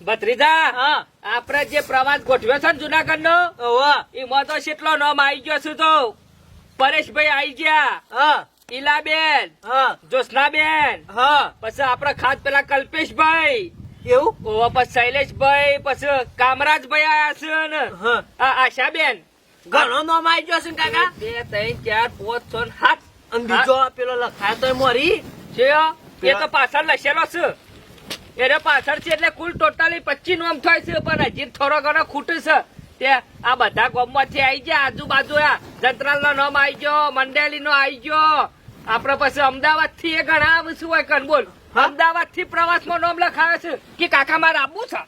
ભત્રીજા હા. આપણે જે પ્રવાસ ગોઠવ્યો છે ને જુનાગઢ નો એમાં તો કેટલો નામ આવી ગયો છું તો. પરેશભાઈ આવી ગયા. હા. ઈલાબેન. હા. જોશનાબેન પછી આપડે ખાસ પેલા કલ્પેશભાઈ. એવું પછી શૈલેષભાઈ પછી કામરાજભાઈ આયા છે ને. હા. આશાબેન. ઘણો નોમ આવી ગયો છે કાકા? બે ત્રણ ચાર પાંચ છ સાત. અને પેલો લખાયો તો મોરી? છે એ તો પાછળ લખેલો છે. એને પાછળ છે એટલે કુલ ટોટલી પચીસ નોમ થાય છે પણ હજી થોડો ઘણો ખૂટે છે. તે આ બધા ગામમાંથી આવી ગયા આજુબાજુ આ જંત્રાલ નો નામ આવી ગયો મંડેલી નો આવી ગયો. આપડે પછી અમદાવાદથી એ ઘણા શું હોય કણ બોલ? અમદાવાદથી પ્રવાસમાં નોમ લખાવે છે કે કાકા મારે આપવું છે?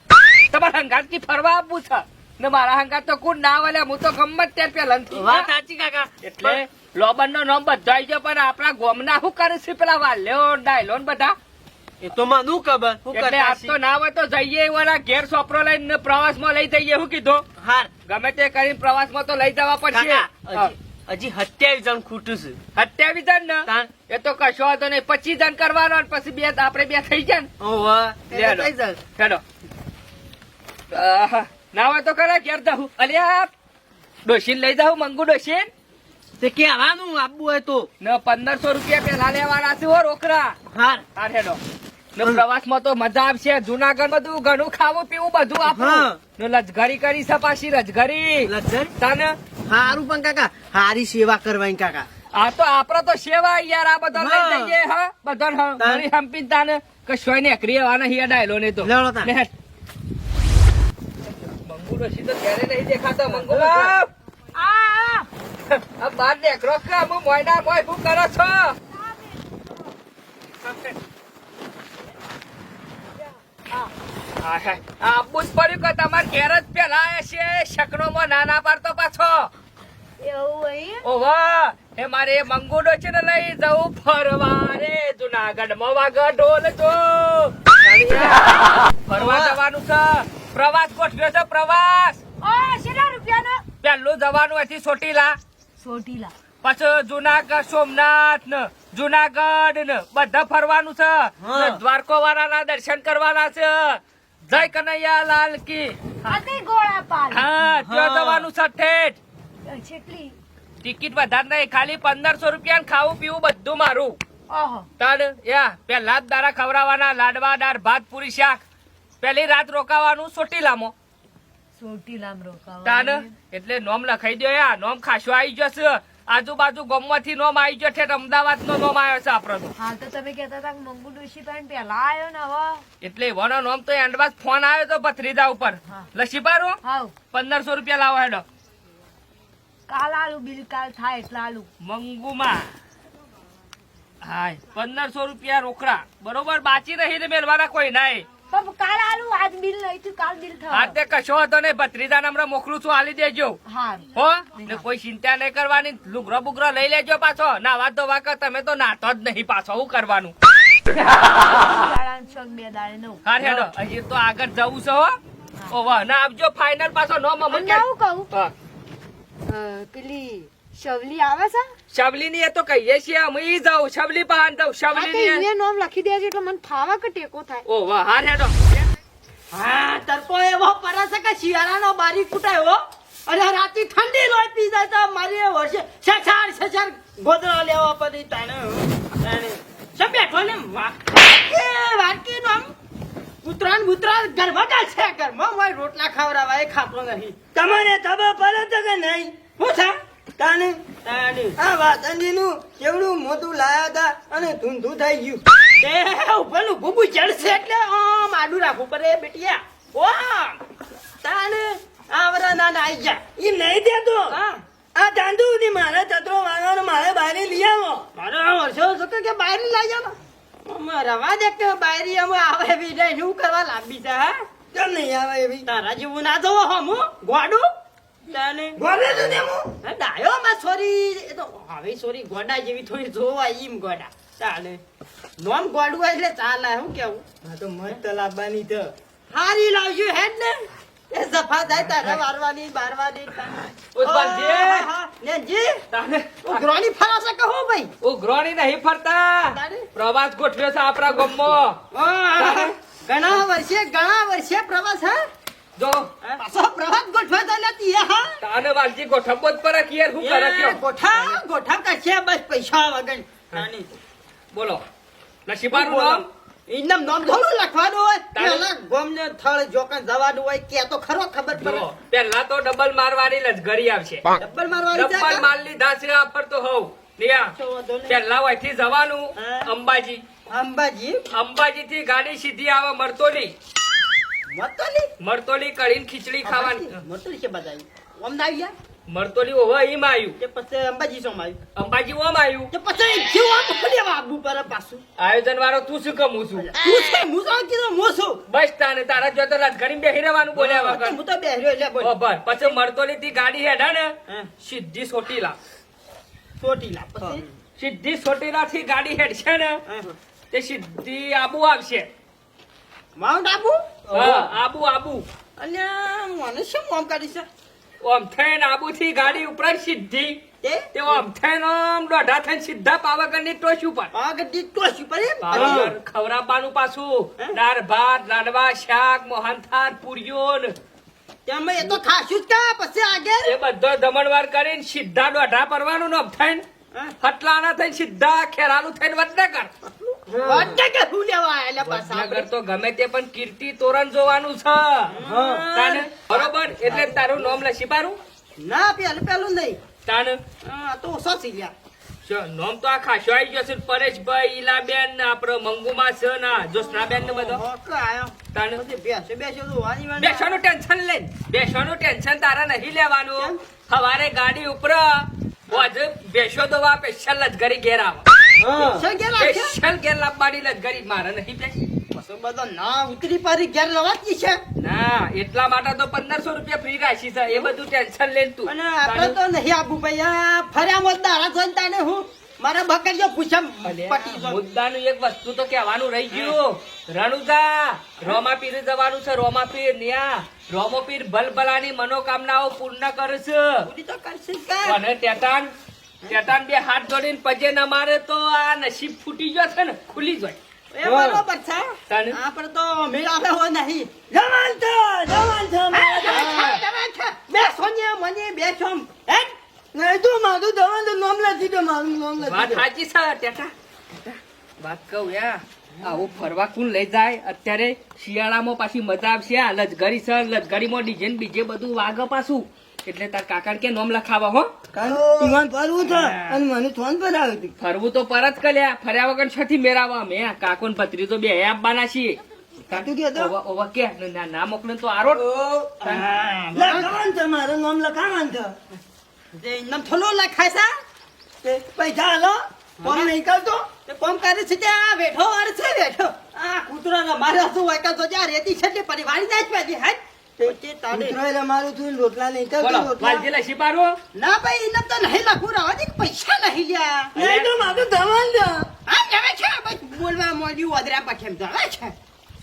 તમારે હંગાતથી ફરવા આપવું છે? ને મારા હંગાત તો કુડ ના વાલે હું તો ગમત ત્યાં પેલા વાત સાચી કાકા. એટલે લોબન નો નામ બધા આવી ગયો પણ આપણા ગોમ ના શું કરે છે પેલા વાલ્યો ડાયલો બધા? એ તો માં નું ખબર? હું એટલે આજ તો ના હોય તો જઈએ વાળા ઘેર સોપરો લઈને પ્રવાસમાં લઈ જઈએ હું કીધું. હાર. ગમે તે કરીને પ્રવાસમાં તો લઈ જવા પડશે. હજી સત્યાવીસ જણ ખૂટું છે. સત્યાવીસ જણ ને? એ તો કશો વાંધો નહીં. પચીસ જણ કરવાનો પછી બે આપડે બે થઈ જાય ને. ઓવા લે. લો. હેડો. આહા, ના હોય તો કરે ઘેર જાઉં. અલ્યા ડોશીન લઈ જાઉં મંગુ ડોશીન. તે કેવાનું આપવું હોય તો. ને પંદરસો રૂપિયા પેલા લેવાના છે હો રોકડા. હાર. હા હેડો. ને પ્રવાસમાં તો મજા આવશે. જુનાગઢ બધું ઘણું ખાવું પીવું બધું. આપણું ને લજઘરી કરી છે પાછી રજઘરી તને? હારું પણ કાકા હારી સેવા કરવાની કાકા. આ તો આપડે તો સેવા યાર આ બધા લઈ જઈએ હા? બધા મારી હંપી તાને કશોય ને એકરી આવવાના હિયા ડાયલો ને તો. લેવડો તાન. લે હેડ. મંગુ ડોશી તો ક્યારે નહીં દેખાતો મંગુ આ બાર દેખ રોક મોયડા મોય શું કરો છો? આપવું જ પડ્યું કે તમારે ઘેર જ પેલા છે શકનોમાં નાના પાડતો પાછો. ઓવા એ મારે મંગુડો છે ને લઈ જવું ફરવા રે જુનાગઢમાં વાગા ઢોલ જો. ફરવા જવાનું છે. પ્રવાસ ગોઠવ્યો છે? પ્રવાસ. પેલું જવાનું હતી ચોટીલા પછી જુનાગઢ સોમનાથ ને જુનાગઢ ને બધા ફરવાનું છે. દ્વારકો વાળાના દર્શન કરવાના છે. જય કનૈયા લાલ કી. હા ત્યાં જવાનું છે ઠેઠ. ટિકિટ વધારે નહીં ખાલી પંદરસો રૂપિયા ખાવું પીવું બધું મારું. તડ યા પેલા જ દારા ખવડાવવાના લાડવા દાળ ભાત પૂરી શાક. પેલી રાત રોકાવાનું ચોટીલામાં તાડ એટલે નોમ લખાઈ દો યા નોમ ખાસો આવી જશે આજુબાજુ ગમવાથી નોમ આવી ગયો છે અમદાવાદ નો નોમ આવ્યો છે આપડે. હાલ તો તમે કેતા હતા મંગુ ડોશી પણ પેલા આવ્યો ને હવે. એટલે એવાનો નોમ તો એન્ડવાસ ફોન આવ્યો તો ભત્રીજા ઉપર. હા. લસી પારો પંદરસો રૂપિયા લાવો હેડો. કાલ આલુ બિલ કાલ થાય એટલે આલુ. મંગુમાં. હાય પંદરસો રૂપિયા રોકડા. બરોબર બાચી નહીં ને મેળવાના કોઈ નહીં પણ કાલ આલુ આજ બિલ નહીં થયું કાલ બિલ હા તે કશો હતો ને ભત્રીજા હમણાં મોકલું છું આલી દેજો. હા. હો? ને કોઈ ચિંતા નહીં કરવાની લુગરો બુગરો લઈ લેજો પાછો. નાવા ધોવા કર તમે તો નાતો જ નહીં પાછો હું કરવાનું? હા. હેડો હજી તો આગળ જવું છે હો. ઓવા ના આપજો ફાઇનલ પાછો નો મમ્મી કહું. પેલી શવલી આવે છે? શબલી ની એ તો કહીએ છીએ અમે ઈ જાઉં શબલી પહાન જાઉં હા શબલી ની એ. નામ લખી દેજે એટલે મને ફાવા કે ટેકો થાય. ઓ વાહ હા હેડો. હા તરકો એવો પરસે કે શિયાળાનો બારી ફૂટાયો અને રાતી ઠંડી લોહી પી જાય તો મારી એ વર્ષે છછાર છછાર ગોદરા લેવા પડી તાને સબ બેઠો ને? વાકે વાકી નો આમ. ઉતરાણ ઉતરાણ ગરબડા છે ઘરમાં. હોય રોટલા ખાવરાવા એ ખાતો નહીં તમારે ખબર પડે છે કે નહીં? હું છે? તાને તાને આ વાસંદીનું કેવડું મોટું લાયા હતા અને ધૂંધું થઈ ગયું. તે ઉપરનું ભૂબુ ચડશે એટલે આમ આડું રાખવું પડે બેટિયા. ઓ તાને આવરા ના ના આઈ જા. એ નહીં દેતો. હા. આ ચાંદુ ની મારે ચતરો વાગવાનો મારે બારે લઈ આવો. મારો વર્ષો હતો કે બાયરી લઈ જાવ રવા દે કે બાયરી અમે આવે બી નહીં. શું કરવા લાંબી હા? કેમ નહીં આવે એવી? તારા જેવું ના જોવો હમ ગોડું. તાને? ગોરે તો હું? ડાયો માં સોરી. એ તો હવે સોરી ગોડા જેવી થોડી જોવા ઈમ ગોડા. તાને. નોમ ગોડું એટલે ચાલે હું કેવું? હા તો મત લાવવાની તો હારી લાવજો હેડ ને. એ સફા જાય તારે વારવાની બારવાની ઉસ્માનજી. જે. ને જી તાને. ઉઘરાણી ફરાસે કહો ભાઈ? ઉઘરોણી નહીં ફરતા. પ્રવાસ ગોઠવ્યો છે આપણા ગામમાં? ઘણા વર્ષે ઘણા વર્ષે પ્રવાસ હા? જો. પાછો પ્રવાસ ગોઠવા તો લેતી હા તાને વાલજી ગોઠવવો જ પડે કે યાર કરે એ ગોઠા ગોઠા કરશે બસ પૈસા વગર. નાની. બોલો. નસીબાનું નામ? એમનેમ નામ થોડું લખવાનું હોય. પેલા ગોમને થળ જોકન જવાનું હોય કે તો ખરો ખબર પડે. પેલા તો ડબલ મારવાની લશ્કરી આવશે. ડબલ મારવાની ડબલ? માર લીધા છે આ ફરતો હોવ તો વાંધો પેલા અહીંથી જવાનું અંબાજી અંબાજી. અંબાજી? થી ગાડી સીધી આવે મળતો મતલી મરતોલી? કઢીને ખીચડી ખાવાની. મરતોલી છે બધા ઓમ ના આવ્યા મરતોલી ઓવા એમ આવ્યું કે પછી અંબાજી સોમ આવ્યું અંબાજી ઓમ આવ્યું કે પછી જીવ ખોલી આબુ પર પાછું? આયોજન વાળો તું શું કમું છું? તું છે? હું તો કીધો છું. બસ તાને તારા જોતો લશ્કરી બેહી રહેવાનું બોલ્યા વગર હું તો બેહર્યો એટલે બોલ. ઓ બસ પછી મરતોલી થી ગાડી હેડા ને. સીધી સોટીલા. સોટીલા પછી? સીધી સોટીલા થી ગાડી હેડશે ને તે સીધી આબુ આવશે. માઉન્ટ આબુ? આબુ આબુ. અલ્યા મને શું મોમ કાઢી છે? ઓમ થઈને આબુ થી ગાડી ઉપરાંત સીધી. તે તે ઓમ થઈને આમ દોઢા થઈને સીધા પાવાગઢની ટોચ ઉપર એમ? પાવાગઢ પાછું. દાળ ભાત લાડવા શાક મોહનથાળ પુરીઓ ને એ તો ખાશું જ કા પછી આગળ એ બધો દમણવાર કરીને સીધા દોઢા પરવાનું ને ઓમ થઈને હા. થઈને સીધા ખેરાલું થઈને વડનગર. વાટે કે હું લેવા આયેલા પાછા વડનગર તો ગમે તે પણ કીર્તિ તોરણ જોવાનું છે. તાને બરોબર? એટલે તારું નામ લસી પારું ના પેલું પેલું નહીં. તાને? આ તો સોસી લ્યા નામ તો આ ખાસો આવી ગયો છે પરેશભાઈ ઈલાબેન ને આપડે મંગુમાં છે ના જોશનાબેન ને બધો. હોકો આયો? તાને? પછી બેસો બેસો તો વાની વાની બેસવાનું ટેન્શન લઈને બેસવાનું ટેન્શન તારા નહીં લેવાનું. સવારે ગાડી ઉપર આજે બેસો દવા સ્પેશિયલ લજગરી ઘેર આવે શું ઘેર આવશે? સ્પેશિયલ ઘેર લાવવાની લજગરી મારે નહીં બધો ના ઉતરી પારી ઘેર લવાતી છે? ના એટલા માટે તો પંદરસો રૂપિયા ફ્રી રાખી છે. એ બધું ટેન્શન લે તું. અને આપણે તો નહીં આબુ ભાઈ. આ ફર્યા મોત દાડા જોઈને તાને હું? મારા બકરીઓ પૂછમ મુદ્દાનું એક વસ્તુ તો કહેવાનું રહી ગયું. રણુજા રોમાપીર જવાનું છે રોમાપીર ન્યા. રોમોપીર ભલભલાની મનોકામનાઓ પૂર્ણ પૂરી કરશે અને ટેટાન ટેટાન બે હાથ જોડીને પજે ન મારે તો આ નસીબ ફૂટી ગયો છે ને ખુલી જાય બે બરોબર છે? આપણે તો મેળાવે હો નહીં. જવાન છે જવાન છે હા. જવાન છે બેસો ને મને બેસો હે નહીં તો મારું દવાનું તો નામ લખી દો મારું નામ લખી વાત સાચી છે ટેટા વાત કહું યા. આવું ફરવા કોણ લઈ જાય? અત્યારે શિયાળામાં પાછી મજા આવશે આ લજગરી સર લજગરીમાં ડિઝાઇન બીજે બધું વાગે પાછું. એટલે તાર કાકા કે નોમ લખાવા હો. ફરવું તો અને મને ફોન પર આવ્યું હતું. ફરવું તો પરત કર્યા ફર્યા વગર છથી મેરાવા મેં કાકો ને પત્રી તો બે આપવાના છીએ. કાટુ કહેતો ઓવા- ઓવા કે ના ના મોકલે તો આરો લખાવાનું તમારે મારું નામ લખાવાનું છે. નામ થોલો લા ખાસા તે પૈસા હાલો કોમ નહીં કરતો? તે કોમ કરે છે ત્યાં બેઠો વાર છે બેઠો આ કૂતરાના મારા શું હોય કાં તો જ્યાં રેતી છે તે પરિવારી ના જ પાછી હાય પછી તારે કૂતરો મારું તું રોટલા નહીં ના ભાઈ એને તો નહીં લખું રહો પૈસા નહીં લ્યા. નહીં તો મારું દવાનું છે. હા જવે છે બોલવા મોડ્યું વધરા પછી જવે છે.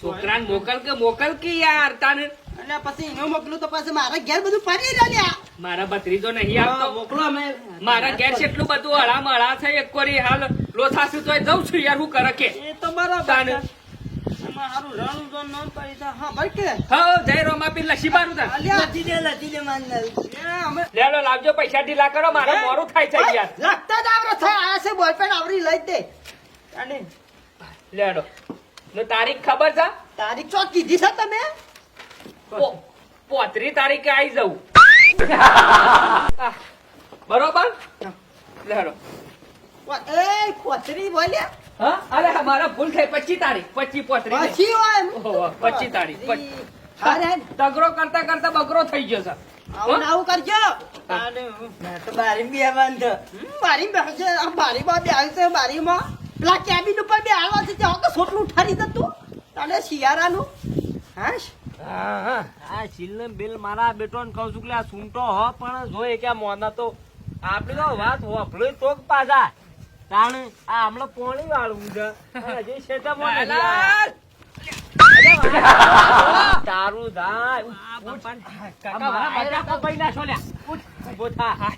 છોકરાને મોકલ કે મોકલ કે યાર તાને અને પછી એનો મોકલું તો પછી મારા ઘેર બધું ફરી રહ્યા. મારા ભત્રીજો નહીં આવતો. મોકલો અમે. મારા ઘેર એટલું બધું હળા મળા છે એક કોરી હાલ લોથાસુ તોય જઉં છું યાર હું કરે કે. એ તો બરાબર દાન છે રાણું જો ન તો હા ભાઈ કે. હો જય રોમાપીર લસી પાડું તા. લખી દે લખી દે માન લેલો લાવજો પૈસા ઢીલા કરો મારે હે? થાય છે યાર. લખતા જ આવડે થાય આ છે બોલપેન આવરી લઈ દે. અને લેડો ને તારીખ ખબર છે? તારીખ ચોક કીધી છે તમે? પોત્રી તારીખે આવી જવું બરોબર? લેડો એ કોથરી બોલ્યા? હા? અરે મારા ભૂલ થઈ. પચી તારીખ. પચી પોત્રી પછી હોય એમ. તારીખ. તગરો કરતા કરતા બગરો થઈ ગયો છે. આવું આવું કરજો. અને બે બંધ બારી બારી બારીમાં બે આવી છે બારીમાં. પેલા કેબિન ઉપર બે આવવા છે. ત્યાં તો સોટલું ઉઠાડી દતું તાને શિયાળાનું. હા આ સિલને બિલ મારા બેટોને કહું છું કે આ સૂંટો હો પણ જોઈએ કે મોના તો આપણે તો વાત હોભળો તો પાછા તાણ આ હમણાં પોણી વાળવું છે હજી છે તો. તારું. મારા બટાકા ભાઈ ના છોલ્યા. ઉઠ, ઊભો થા.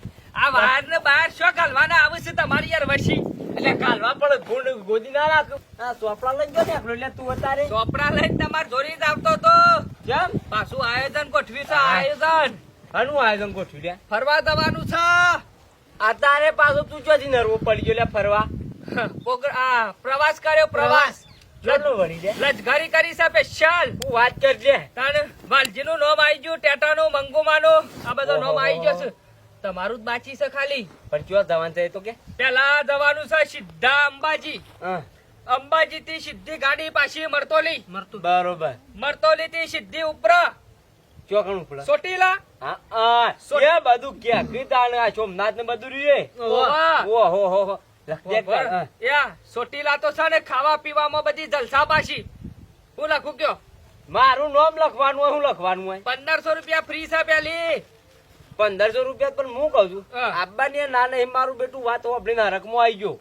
આ વાર ને બહાર શું કાલવાના આવે છે તમારી યાર વશી એટલે કાલવા પણ ગુણ ગોદી ના રાખ. આ ચોપડા લઈ ગયો ને આપણો એટલે તું અત્યારે. ચોપડા લઈને તમારે જોડી જ આવતો તો. કેમ? પાછું આયોજન ગોઠવી છે આયોજન. આનું આયોજન ગોઠવી દે ફરવા જવાનું છે. અત્યારે પાછું તું ચોથી નરવો પડી ગયો લે ફરવા? આ પ્રવાસ કર્યો પ્રવાસ. લજઘરી કરી છે સ્પેશિયલ હું વાત કરજે. તાણ વાલજી નું નામ આવી ગયું ટેટાનું મંગુમાનું. આ બધો નામ આવી ગયો છે. તમારું જ બાકી છે ખાલી. પણ ચો જવાનું છે તો કે? પેલા જવાનું છે સીધા અંબાજી. અંબાજી થી સીધી ગાડી પાછી મરતોલી. બરોબર. મરતોલી થી સીધી ઉપર. ચોકણું હા બધું કીધાણ આ સોમનાથ બધું. હો. હો. યા તો છે ને ખાવા પીવામાં બધી જલસા પાછી. હું લખું કયો? મારું નામ લખવાનું હોય હું લખવાનું હોય. પંદરસો રૂપિયા ફ્રી છે પેલી. પંદરસો રૂપિયા પણ હું કઉ છું. આબા ને ના નહીં મારું બેટું વાત આપણે ના રકમો આવી ગયો.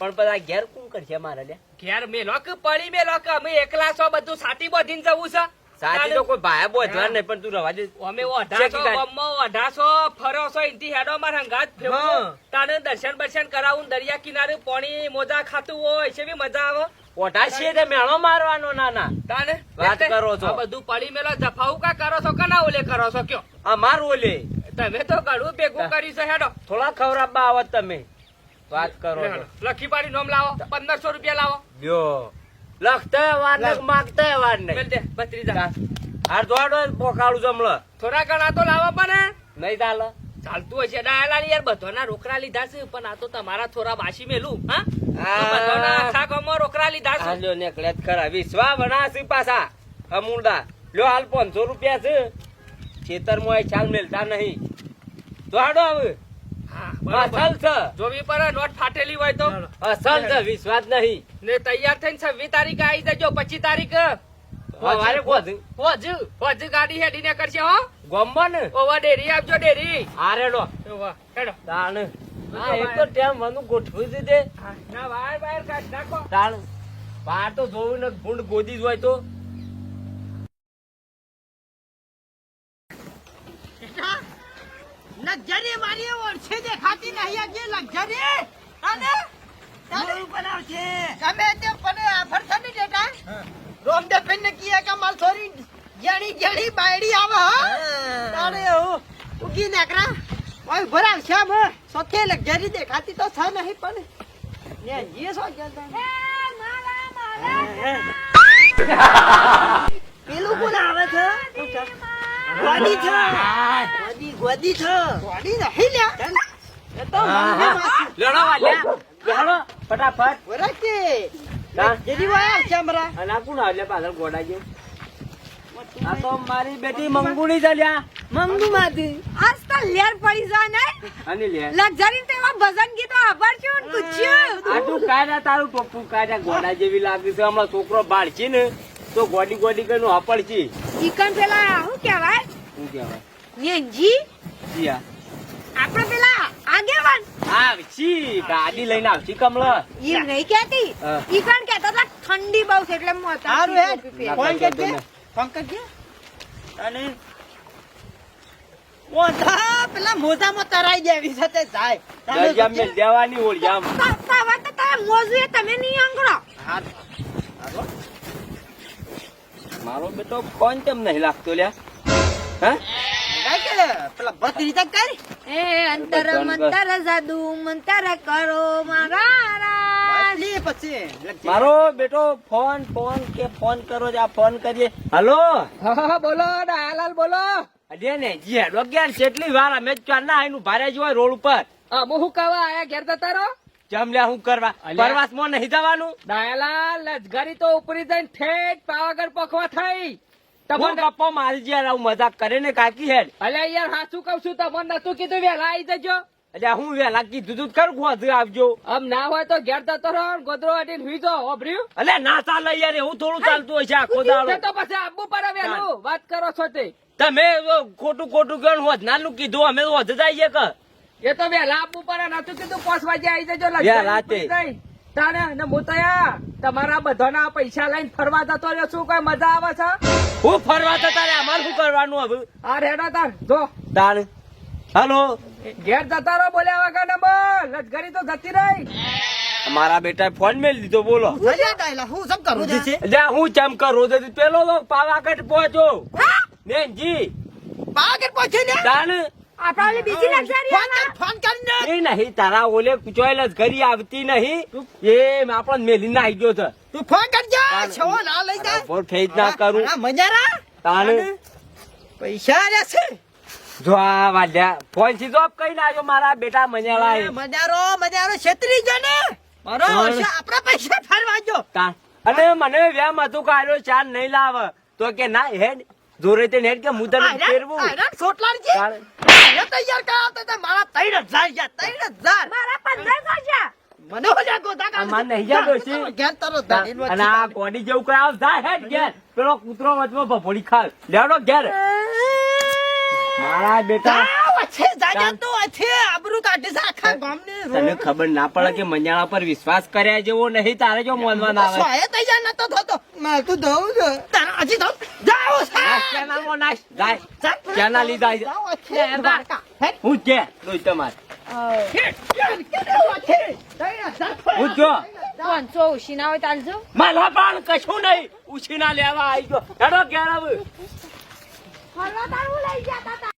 પણ બધા ઘેર કોણ કરશે મારે લે ઘેર મેલો કે પડી મેલો કે અમે એકલા છો બધું સાટી બધીને જવું છે. સાચી તો કોઈ ભાયા બોધવા. નહીં પણ તું રવા દે. અમે ઓઢાસો બમ્મો. ઓઢાસો ફરોસો ઇનથી હેડો માર હંગાત. ફેવું તાને દર્શન બર્શન કરાવું દરિયા કિનારે પાણી મોજા ખાતું હોય છે બી મજા આવે? ઓઢા છે તે મેળો મારવાનો ના ના તાને? વાત કરો છો. બધું પડી મેલો જફાવું કા કરો છો કે ઓલે કરો છો? કયો? આ મારું ઓલે. તમે તો ઘણું ભેગું કર્યું છે હેડો. થોડા ખવરાબા આવત તમે. વાત કરો લખી પાડી નોમ લાવો. પંદરસો રૂપિયા લાવો. લ્યો. લખતા વાર ને માગતા વાર દે બત્રીજા હાર દોડો પોકાળું જમલો. થોડા ઘણા તો લાવો પણ નહીં ચાલે. ચાલતું હશે. ડાયલા યાર બધાના રોકડા લીધા છે પણ આ તો તમારા થોડા બાસી મેલું હા. બધાના આખા ગામમાં રોકડા લીધા છે. જો નીકળ્યા જ ખરા. વિશ્વા બનાસી પાછા અમૂલદા લ્યો હાલ પાંચસો રૂપિયા છે. ખેતરમાં એ ચાલ મેલતા નહીં. દોડો હવે. હા, બરાબર. અસલ છે. જોવી પડે નોટ ફાટેલી હોય તો. અસલ છે વિશ્વાસ નહીં. ને તૈયાર થઈને છવ્વીસ તારીખે આવી જજો પચીસ તારીખ. મારે ગાડી હેડી ને કરશે હો. ગમવા ને? ઓવા ડેરી આપજો ડેરી. આરેડો ઓવા હેડો. હા એક તો ટેમ મને ગોઠવી દીધે ના વાયર વાયર કાઢ નાખો. તાણ. બહાર તો જોવું ને ગુંડ ગોદી જ હોય તો. લક્ઝરી મારી ઓળશે દેખાતી નહીં આ જે લક્ઝરી. અને? તારું બનાવશે તમે તે પણ આ ફરતા નહીં દેતા રોમદેવ બેન ને કીએ કે માલ થોડી જણી જણી બાયડી આવે હા. તારે હું ઉગી નાકરા. ઓય ભરાવ છે મ સોથે લક્ઝરી દેખાતી તો છે નહીં પણ. ને જે સો પેલું કોણ આવે છે? ગોડી છે? ગોડી ગોડી છે. ગોડી નહીં લ્યા. એ તો મને માથું. લેડો વાલ્યા ફટાફટ. બરાબર છે જેડી વાય આવશે અમારા અને આ કોણ આવે? પાછળ ગોડા જેવું? આ તો મારી બેટી મંગુની ચાલ્યા મંગુ માંથી આજ તો લેર પડી જાય ને. અને લે લક્ઝરી તો ભજન ગીતો સાંભળશું ને પૂછ્યું. આ તું તારું ટોપું કાઢ્યા ગોડા જેવી લાગી છે. હમણાં છોકરો બાળશે ને તો ગોડી ગોડી કઈ હપડશે ચિકન પેલા શું કહેવાય? શું કહેવાય? નેનજી? જીયા. આપણે પેલા આગેવાન. આવશી ગાડી લઈને આવશી કમળ. એ નહીં કેતી. ઈ કહેતા હતા? ઠંડી બહુ છે એટલે સારું હે. અને મોઢા પેલા મોઢામાં તરાઈ દેવી છે તે જાય તારે દરિયા મેલ દેવાની ઓળિયામ તા- તાવા તો તમે નહીં આંગળો. મારો બેટો કોણ તેમ નહીં લાગતો લ્યા? હા? કાંઈ કે પેલા કરી? એ અંતર મંતર જાદુ મંતર કરો મારા પછી. મારો બેટો ફોન ફોન કે ફોન કરો આ ફોન કરીએ. હલો? હા બોલો ડાયાલાલ બોલો. અરે ને જી હેડો કેટલી વાર અમે ચારના આઈનું ભારે જ હોય રોડ ઉપર. અમુ હું કવા આયા ઘેર જતા રહો. જમલ્યા હું કરવા? પરવાસમાં નહીં જવાનું? ડાયાલાલ લજગરી તો ઉપરી જઈને ઠેઠ પાવાગઢ પખવા થઈ. હું ગપ્પો મારી જ્યાં આવું મજાક કરે ને કાકી હેડ. અલે યાર હાચું કઉ છું? તમને નતું કીધું વેલા આવી જજો. એટલે હું વેલા કીધું તું ખરું ખોજ આવજો. આમ ના હોય તો ઘેર જતો રહો ગોદરો અડીને હુઈ જાઓ ઓભર્યું અલે ના ચાલે યાર એવું થોડું ચાલતું હોય છે આખો દાડો. તો પછી આબુ પડે વેલું. વાત કરો છો તે. તમે ખોટું ખોટું ગણ હોત નાનું કીધું અમે હોત જઈએ કે. એ તો વેલા આપવું પડે નતું કીધું પાંચ વાગે આવી જજો રાતે. તાણે ને મોતયા. તમારા બધાના પૈસા લઈને ફરવા જતો રહ્યો શું કઈ મજા આવે છે? હું ફરવા જતા રે અમારે શું કરવાનું હવે? આ રેડા તાર જો. તાણ. હાલો. ઘેર જતા રહો બોલ્યા વગર ને બોલ. લશ્કરી તો જતી રહી. મારા બેટા ફોન મેલ દીધો બોલો. હું સમ કરું છે? જા હું ચમ કરું? તો પેલો પાવાગઢ પહોંચો નેનજી. પાવાગઢ પહોંચે ને? તાન આપણા બીજી લક્ઝરી ફોન કર ફોન એ નહીં તારા ઓલે ચોયલ ઘરી આવતી નહીં. એ આપણને મેલીને આવી ગયો છે. તું ફોન કરજો છો ના લઈ જા ફોન ફેજ ના કરું. મજારા? તાન પૈસા રહ્યા છે. જો આ વાલ્યા. ફોન સીધો આપ કઈ નાખ્યો મારા બેટા મજારો મજારો છેતરી જા ને. મારો આપણા પૈસા ફરવા જો. અને મને વ્યામ હતું કે આર્યો ચાર નહીં લાવ. તો કે ના હેડ જોરે તે હેડ કે મુદન ફેરવું. અરે સોટલાર જી આયરન તૈયાર કરાવતા હતા મારા ત્રણ હજાર ગયા ત્રણ હજાર મારા પંદરસો છે મને હો જા ગોતા કા મને નહીં જા ડોશી. ઘેર તરો તાન. અને આ કોડી જેવું કરાવ જા હેડ ઘેર. પેલો કૂતરો વચમાં ભભોડી ખાલ લેડો ઘેર. મારા બેટા. જા, વચ્ચે જાજા તો વચ્ચે આબરૂ કાઢી ગામને તને ખબર ના પડે કે મંજાળા પર વિશ્વાસ કર્યા જેવો નહીં તારે જો મોનવા ના આવે. સોએ તૈયાર નતો થતો. મારે તું ધવું છે. તારા હજી તો જાઓ નાશ મો નાશ જાય. કેના લીધા હું? કે? દોઈ તમાર. હું. હું જો. પાંચસો ઉશીના હોય ચાલજો મારા પણ કશું નહીં. ઉછીના લેવા આવી ગયો. હેડો ઘેર હવે લઈ ગયા તા